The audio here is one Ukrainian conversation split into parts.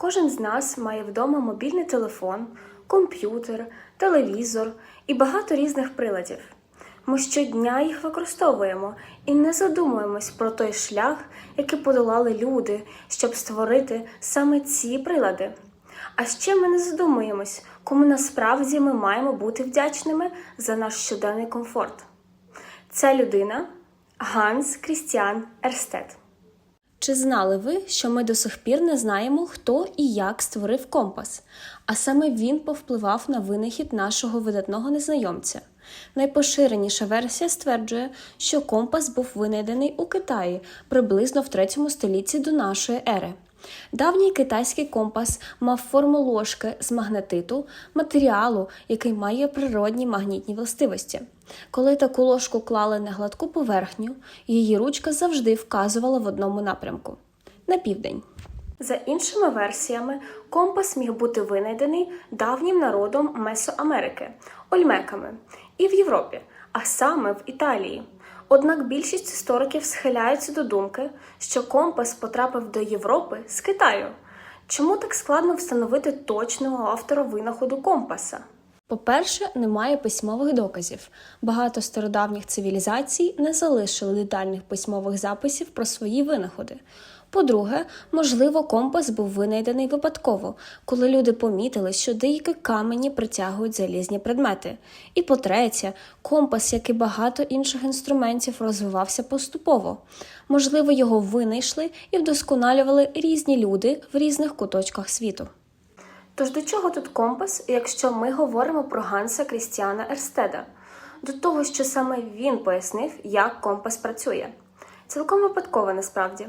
Кожен з нас має вдома мобільний телефон, комп'ютер, телевізор і багато різних приладів. Ми щодня їх використовуємо і не задумуємось про той шлях, який подолали люди, щоб створити саме ці прилади. А ще ми не задумуємось, кому насправді ми маємо бути вдячними за наш щоденний комфорт. Ця людина Ганс Крістіан Ерстед. Чи знали ви, що ми до сих пір не знаємо, хто і як створив компас, а саме він повпливав на винахід нашого видатного незнайомця? Найпоширеніша версія стверджує, що компас був винайдений у Китаї приблизно в 3 столітті до нашої ери. Давній китайський компас мав форму ложки з магнетиту, матеріалу, який має природні магнітні властивості. Коли таку ложку клали на гладку поверхню, її ручка завжди вказувала в одному напрямку на південь. За іншими версіями, компас міг бути винайдений давнім народом Месоамерики Ольмеками і в Європі, а саме в Італії. Однак більшість істориків схиляються до думки, що компас потрапив до Європи з Китаю. Чому так складно встановити точного автора винаходу компаса? По-перше, немає письмових доказів. Багато стародавніх цивілізацій не залишили детальних письмових записів про свої винаходи. По-друге, можливо, компас був винайдений випадково, коли люди помітили, що деякі камені притягують залізні предмети. І по-третє, компас, як і багато інших інструментів, розвивався поступово. Можливо, його винайшли і вдосконалювали різні люди в різних куточках світу. Тож до чого тут компас, якщо ми говоримо про Ганса Крістіана Ерстеда? До того, що саме він пояснив, як компас працює. Цілком випадково насправді.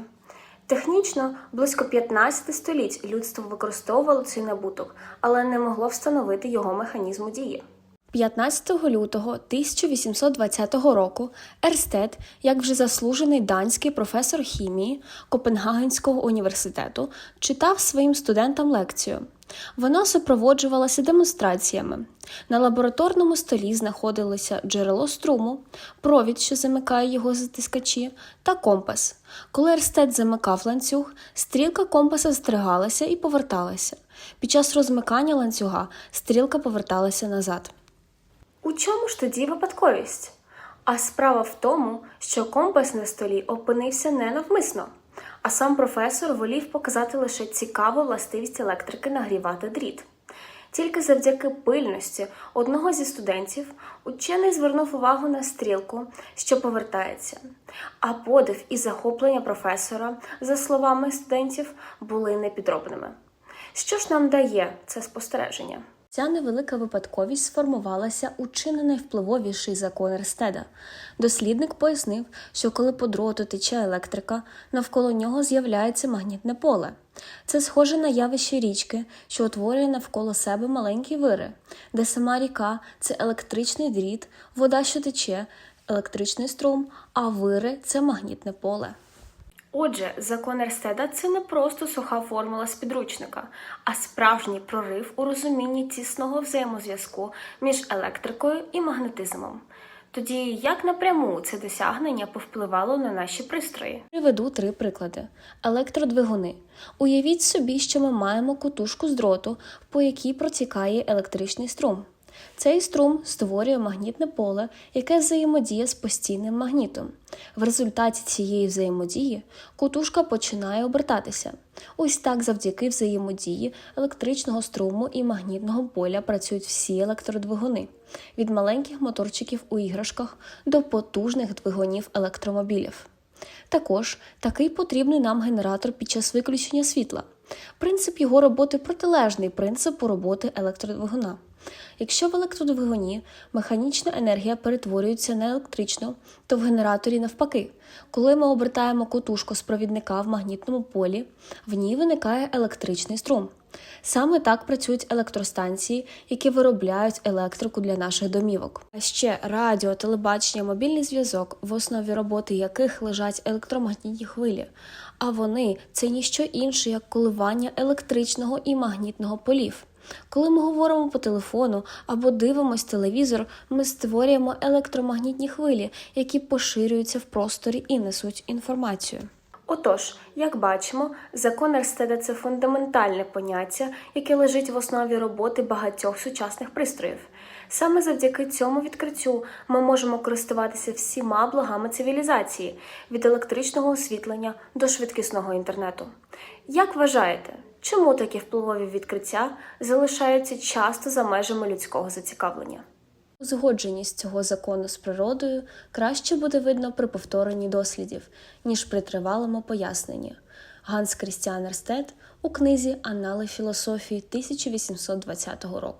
Технічно, близько 15 століть людство використовувало цей набуток, але не могло встановити його механізму дії. 15 лютого 1820 року Ерстед, як вже заслужений данський професор хімії Копенгагенського університету, читав своїм студентам лекцію. Вона супроводжувалася демонстраціями. На лабораторному столі знаходилося джерело струму, провід, що замикає його затискачі, та компас. Коли Ерстед замикав ланцюг, стрілка компаса стригалася і поверталася. Під час розмикання ланцюга стрілка поверталася назад. У чому ж тоді випадковість? А справа в тому, що компас на столі опинився не навмисно, а сам професор волів показати лише цікаву властивість електрики нагрівати дріт. Тільки завдяки пильності одного зі студентів учений звернув увагу на стрілку, що повертається, а подив і захоплення професора, за словами студентів, були непідробними. Що ж нам дає це спостереження? Ця невелика випадковість сформувалася у чи не найвпливовіший закон Ерстеда. Дослідник пояснив, що коли по дроту тече електрика, навколо нього з'являється магнітне поле. Це схоже на явище річки, що утворює навколо себе маленькі вири, де сама ріка це електричний дріт, вода, що тече, електричний струм, а вири це магнітне поле. Отже, закон Ерстеда це не просто суха формула з підручника, а справжній прорив у розумінні тісного взаємозв'язку між електрикою і магнетизмом. Тоді як напряму це досягнення повпливало на наші пристрої? Приведу три приклади: електродвигуни. Уявіть собі, що ми маємо котушку з дроту, по якій протікає електричний струм. Цей струм створює магнітне поле, яке взаємодіє з постійним магнітом. В результаті цієї взаємодії котушка починає обертатися. Ось так, завдяки взаємодії електричного струму і магнітного поля працюють всі електродвигуни від маленьких моторчиків у іграшках до потужних двигунів електромобілів. Також такий потрібний нам генератор під час виключення світла. Принцип його роботи протилежний принципу роботи електродвигуна. Якщо в електродвигуні механічна енергія перетворюється на електричну, то в генераторі навпаки, коли ми обертаємо котушку з провідника в магнітному полі, в ній виникає електричний струм. Саме так працюють електростанції, які виробляють електрику для наших домівок. А ще радіо, телебачення, мобільний зв'язок, в основі роботи яких лежать електромагнітні хвилі. А вони це ніщо інше, як коливання електричного і магнітного полів. Коли ми говоримо по телефону або дивимось телевізор, ми створюємо електромагнітні хвилі, які поширюються в просторі і несуть інформацію. Отож, як бачимо, закон Ерстеда це фундаментальне поняття, яке лежить в основі роботи багатьох сучасних пристроїв. Саме завдяки цьому відкриттю ми можемо користуватися всіма благами цивілізації від електричного освітлення до швидкісного інтернету. Як вважаєте, чому такі впливові відкриття залишаються часто за межами людського зацікавлення? Узгодженість цього закону з природою краще буде видно при повторенні дослідів, ніж при тривалому поясненні. Ганс Крістіан Ерстет у книзі Анали філософії 1820 року.